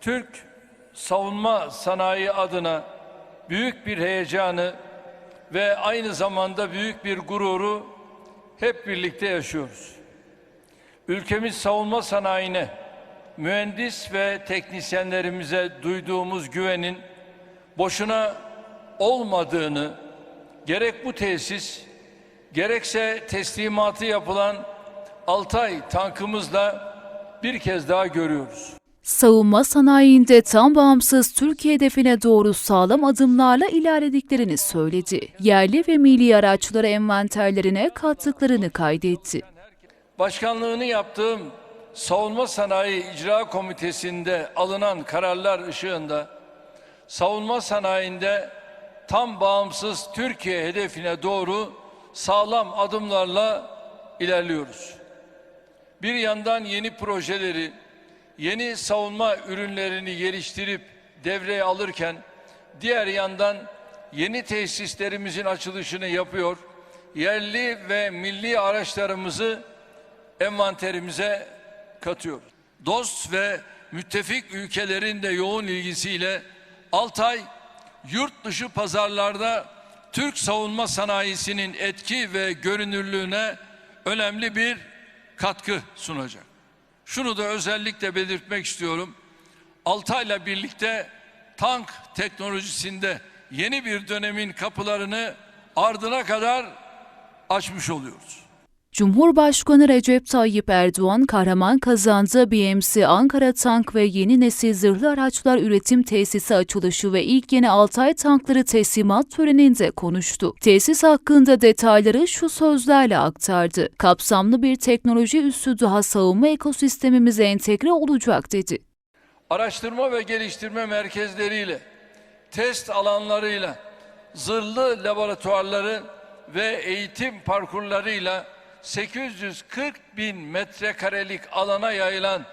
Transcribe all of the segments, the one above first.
Türk savunma sanayi adına büyük bir heyecanı ve aynı zamanda büyük bir gururu hep birlikte yaşıyoruz. Ülkemiz savunma sanayine, mühendis ve teknisyenlerimize duyduğumuz güvenin boşuna olmadığını gerek bu tesis gerekse teslimatı yapılan Altay tankımızla bir kez daha görüyoruz. Savunma sanayinde tam bağımsız Türkiye hedefine doğru sağlam adımlarla ilerlediklerini söyledi. Yerli ve milli araçları envanterlerine kattıklarını kaydetti. Başkanlığını yaptığım Savunma Sanayi İcra Komitesi'nde alınan kararlar ışığında savunma sanayinde tam bağımsız Türkiye hedefine doğru sağlam adımlarla ilerliyoruz. Bir yandan yeni projeleri, yeni savunma ürünlerini geliştirip devreye alırken diğer yandan yeni tesislerimizin açılışını yapıyor, yerli ve milli araçlarımızı envanterimize katıyoruz. Dost ve müttefik ülkelerin de yoğun ilgisiyle Altay yurt dışı pazarlarda Türk savunma sanayisinin etki ve görünürlüğüne önemli bir katkı sunacak. Şunu da özellikle belirtmek istiyorum. Altay'la birlikte tank teknolojisinde yeni bir dönemin kapılarını ardına kadar açmış oluyoruz. Cumhurbaşkanı Recep Tayyip Erdoğan, kahraman kazandığı BMC Ankara Tank ve yeni nesil zırhlı araçlar üretim tesisi açılışı ve ilk yeni Altay tankları teslimat töreninde konuştu. Tesis hakkında detayları şu sözlerle aktardı. Kapsamlı bir teknoloji üssü daha savunma ekosistemimize entegre olacak dedi. araştırma ve geliştirme merkezleriyle, test alanlarıyla, zırhlı laboratuvarları ve eğitim parkurlarıyla 840 bin metrekarelik alana yayılan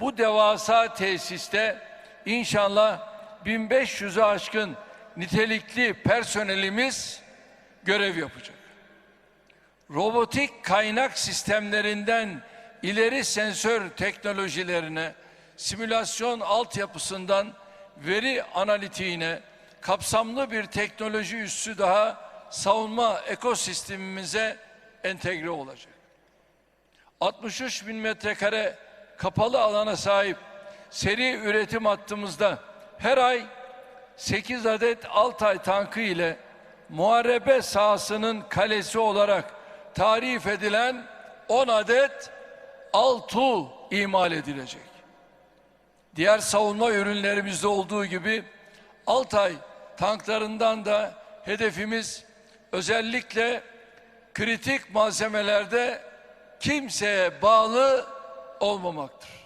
bu devasa tesiste inşallah 1500'ü aşkın nitelikli personelimiz görev yapacak. Robotik kaynak sistemlerinden ileri sensör teknolojilerine, simülasyon altyapısından veri analitiğine kapsamlı bir teknoloji üssü daha savunma ekosistemimize entegre olacak. 63 bin metrekare kapalı alana sahip seri üretim hattımızda her ay 8 adet Altay tankı ile muharebe sahasının kalesi olarak tarif edilen 10 adet Altu imal edilecek. Diğer savunma ürünlerimizde olduğu gibi Altay tanklarından da hedefimiz özellikle kritik malzemelerde kimseye bağlı olmamaktır.